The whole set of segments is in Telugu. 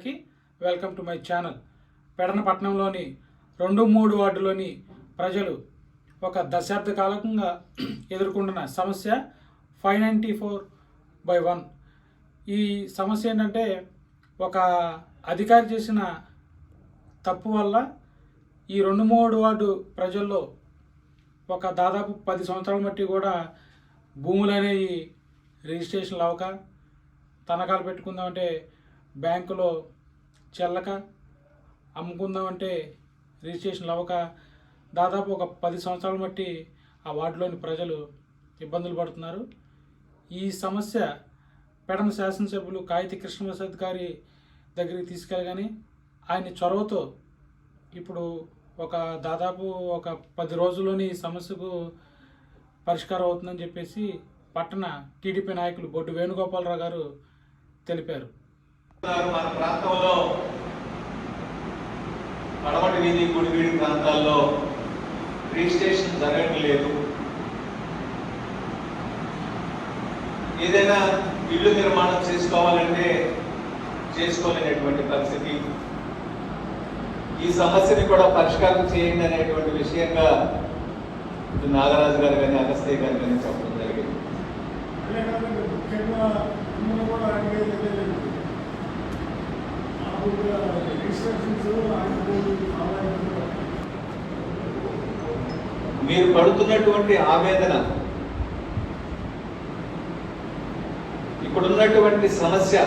అందరికీ వెల్కమ్ టు మై ఛానల్. పెడనపట్నంలోని రెండు మూడు వార్డులోని ప్రజలు ఒక దశాబ్ద కాలంగా ఎదుర్కొంటున్న సమస్య five ninety four by one. ఈ సమస్య ఏంటంటే ఒక అధికారి చేసిన తప్పు వల్ల ఈ రెండు మూడు వార్డు ప్రజల్లో ఒక దాదాపు పది సంవత్సరాల మట్టి కూడా భూములు అనేవి రిజిస్ట్రేషన్లు అవక తనఖాలు పెట్టుకుందామంటే బ్యాంకులో చెల్లక అమ్ముకుందామంటే రిజిస్ట్రేషన్లు అవ్వక దాదాపు ఒక పది సంవత్సరాల మట్టి ఆ వార్డులోని ప్రజలు ఇబ్బందులు పడుతున్నారు. ఈ సమస్య పెడమ శాసనసభ్యులు కాగితి కృష్ణప్రసాద్ గారి దగ్గరికి తీసుకెళ్ళగానే ఆయన చొరవతో ఇప్పుడు ఒక దాదాపు ఒక పది రోజుల్లోని సమస్యకు పరిష్కారం అవుతుందని చెప్పేసి పట్టణ టీడీపీ నాయకులు బొడ్డు వేణుగోపాలరావు గారు తెలిపారు. మన ప్రాంతంలో పడమటి వీధి గుడివీడి ప్రాంతాల్లో రిజిస్ట్రేషన్ జరగడం లేదు ఏదైనా ఇల్లు నిర్మాణం చేసుకోవాలంటే చేసుకోలేనటువంటి పరిస్థితి. ఈ సమస్యని కూడా పరిష్కారం చేయండి అనేటువంటి విషయంగా నాగరాజు గారు కానీ అగస్తయ్య గారు కానీ చెప్పడం జరిగింది అదే కాకుండా ముఖ్యంగా అందరూ కూడా అడిగేది అదే లేదు. మాకు కూడా రిజిస్ట్రేషన్స్ ఆగిపోయి ఆదాయం మీరు పడుతున్నటువంటి ఆవేదన ఇప్పుడున్నటువంటి సమస్య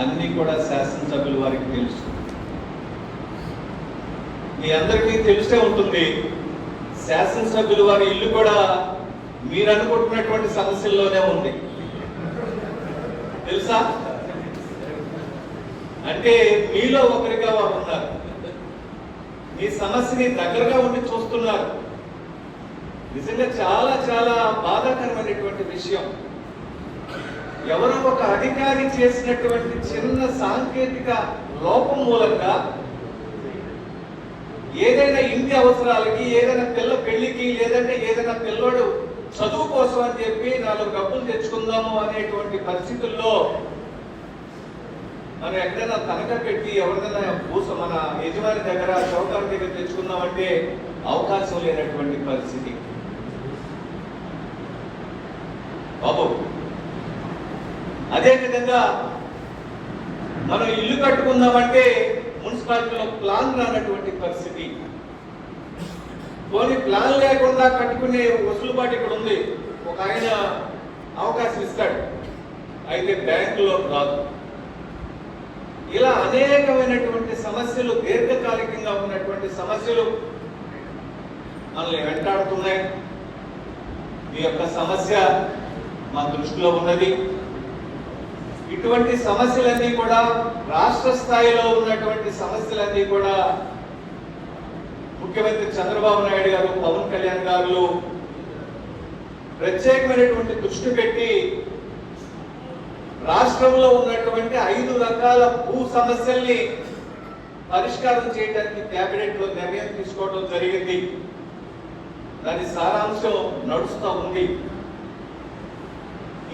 అన్ని కూడా శాసనసభ్యుల వారికి తెలుసు. మీ అందరికీ తెలిసే ఉంటుంది శాసనసభ్యులు వారి ఇల్లు కూడా మీరు అనుకుంటున్నటువంటి సమస్యల్లోనే ఉంది. తెలుసా? అంటే మీలో ఒకరిగా వారు ఉన్నారు. మీ సమస్యని దగ్గరగా ఉండి చూస్తున్నారు. నిజంగా చాలా చాలా బాధాకరమైనటువంటి విషయం. ఎవరో ఒక అధికారి చేసినటువంటి చిన్న సాంకేతిక లోపం మూలంగా ఏదైనా ఇంటి అవసరాలకి ఏదైనా పిల్ల పెళ్ళికి లేదంటే ఏదైనా పిల్లోడు చదువు కోసం అని చెప్పి నాలుగు డబ్బులు తెచ్చుకుందాము అనేటువంటి పరిస్థితుల్లో మనం ఎక్కడైనా తనఖా పెట్టి ఎవరిదైనా భూస మన యజమాని దగ్గర చౌకాల దగ్గర తెచ్చుకుందామంటే అవకాశం లేనటువంటి పరిస్థితి. బాబు అదే విధంగా మనం ఇల్లు కట్టుకుందామంటే మున్సిపాలిటీలో ప్లాన్ రానటువంటి పరిస్థితి. పోనీ ప్లాన్ లేకుండా కట్టుకునే వసూలుబాటు ఇక్కడ ఉంది. ఒక ఆయన అవకాశం ఇస్తాడు. అయితే బ్యాంకులో రాదు. ఇలా అనేకమైనటువంటి సమస్యలు దీర్ఘకాలికంగా ఉన్నటువంటి సమస్యలు మనల్ని వెంటాడుతున్నాయి. మీ యొక్క సమస్య మా దృష్టిలో ఉన్నది. ఇటువంటి సమస్యలన్నీ కూడా రాష్ట్ర స్థాయిలో ఉన్నటువంటి సమస్యలన్నీ కూడా ముఖ్యమంత్రి చంద్రబాబు నాయుడు గారు పవన్ కళ్యాణ్ గారు ప్రత్యేకమైనటువంటి దృష్టి పెట్టి రాష్ట్రంలో ఉన్నటువంటి ఐదు రకాల భూ సమస్యల్ని పరిష్కారం చేయడానికి కేబినెట్లో నిర్ణయం తీసుకోవడం జరిగింది. దాని సారాంశం నడుస్తూ ఉంది.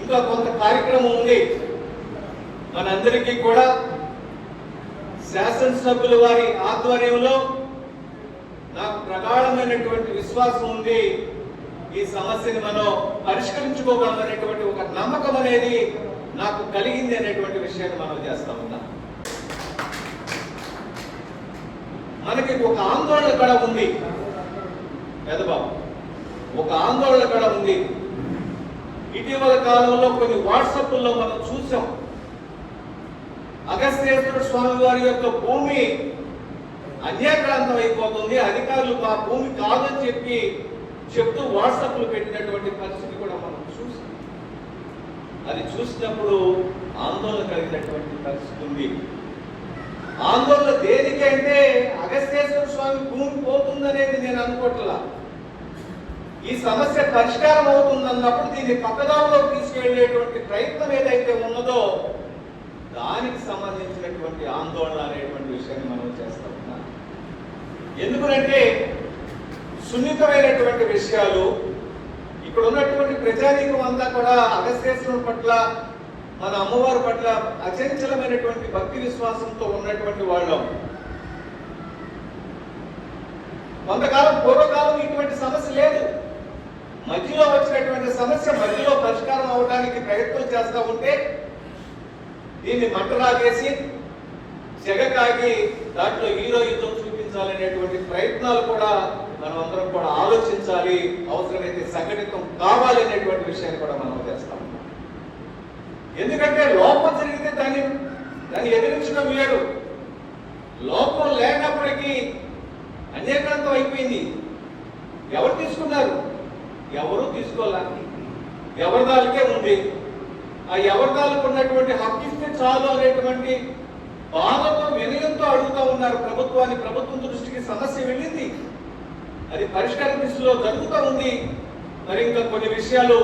ఇంకా కొంత కార్యక్రమం ఉంది. మనందరికీ కూడా శాసనసభ్యుల వారి ఆధ్వర్యంలో నాకు ప్రగాఢమైనటువంటి విశ్వాసం ఉంది. ఈ సమస్యని మనం పరిష్కరించుకోగలమనేటువంటి ఒక నమ్మకం అనేది నాకు కలిగింది అనేటువంటి విషయాన్ని మనం చేస్తా ఉన్నాం. మనకి ఒక ఆందోళన కళ ఉంది. పెదబాబు ఒక ఆందోళన కళ ఉంది. ఇటీవల కాలంలో కొన్ని వాట్సాప్ల్లో మనం చూసాం. అగస్త్యేశ్వర స్వామి వారి యొక్క భూమి అన్యాక్రాంతం అయిపోతుంది. అధికారులు మా భూమి కాదని చెప్పి చెప్తూ వాట్సాప్లు పెట్టినటువంటి పరిస్థితి కూడా మనం చూసాం. అది చూసినప్పుడు ఆందోళన కలిగినటువంటి పరిస్థితి ఉంది. ఆందోళన దేనికంటే అగస్తేశ్వర అగస్త్యేశ్వర స్వామి భూమి పోతుందనేది నేను అనుకోవట్లా ఈ సమస్య పరిష్కారం అవుతుంది అన్నప్పుడు దీన్ని పక్కదారిలో తీసుకెళ్ళేటువంటి ప్రయత్నం ఏదైతే ఉన్నదో దానికి సంబంధించినటువంటి ఆందోళన అనేటువంటి విషయాన్ని మనం చేస్తా ఉన్నాం. ఎందుకంటే సున్నితమైనటువంటి విషయాలు ఇక్కడ ఉన్నటువంటి ప్రజానీకం అంతా కూడా అగస్త్యేశ్వరం పట్ల మన అమ్మవారి పట్ల అచంచలమైనటువంటి భక్తి విశ్వాసంతో ఉన్నటువంటి వాళ్ళం. కొంతకాలం పూర్వకాలం ఇటువంటి సమస్య లేదు. మధ్యలో వచ్చినటువంటి సమస్య మధ్యలో పరిష్కారం అవడానికి ప్రయత్నం చేస్తా ఉంటే దీన్ని మంటలాగేసి జగకాగి దాంట్లో హీరోయిజం చూపించాలనేటువంటి ప్రయత్నాలు కూడా మనం అందరం కూడా ఆలోచించాలి. అవసరమైతే సంఘటితం కావాలనేటువంటి విషయాన్ని కూడా మనం చేస్తాం. ఎందుకంటే లోపం జరిగితే దాన్ని దాన్ని ఎదిరించడం వేరు. లోపం లేనప్పటికీ అన్యక్రాంతం అయిపోయింది. ఎవరు తీసుకున్నారు? ఎవరు తీసుకోలే ఎవరిదాలకే ఉంది? ఆ ఎవరిదాలకు ఉన్నటువంటి హక్కు ఇస్తే చాలు అనేటువంటి బాధతో వినయంతో అడుగుతా ఉన్నారు. ప్రభుత్వాన్ని ప్రభుత్వం దృష్టికి సమస్య వెళ్ళింది. అది పరిష్కార దిశలో జరుగుతూ ఉంది. మరి ఇంకా కొన్ని విషయాలు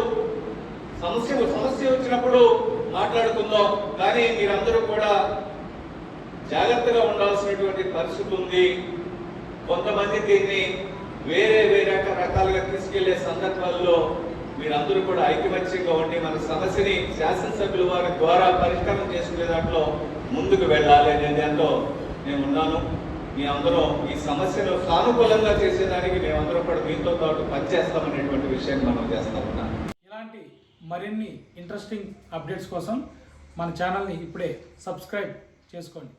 సమస్య సమస్య వచ్చినప్పుడు మాట్లాడుకుందాం. కానీ మీరందరూ కూడా జాగ్రత్తగా ఉండాల్సినటువంటి పరిస్థితి ఉంది. కొంతమంది దీన్ని వేరే వేరే రకాలుగా తీసుకెళ్ళే సందర్భాల్లో మీరందరూ కూడా ఐక్యమత్యంగా ఉండి మన సమస్యని శాసనసభ్యుల వారి ద్వారా పరిష్కారం చేసుకునే దాంట్లో ముందుకు వెళ్ళాలి అనే దాంట్లో నేను ఉన్నాను మీ అందరూ ఈ సమస్యను సానుకూలంగా చేసేదానికి మేమందరం కూడా మీతో పాటు పనిచేస్తామనేటువంటి విషయాన్ని మనం చేస్తా ఉన్నాం. ఇలాంటి మరిన్ని ఇంట్రెస్టింగ్ అప్డేట్స్ కోసం మన ఛానల్ని ఇప్పుడే సబ్స్క్రైబ్ చేసుకోండి.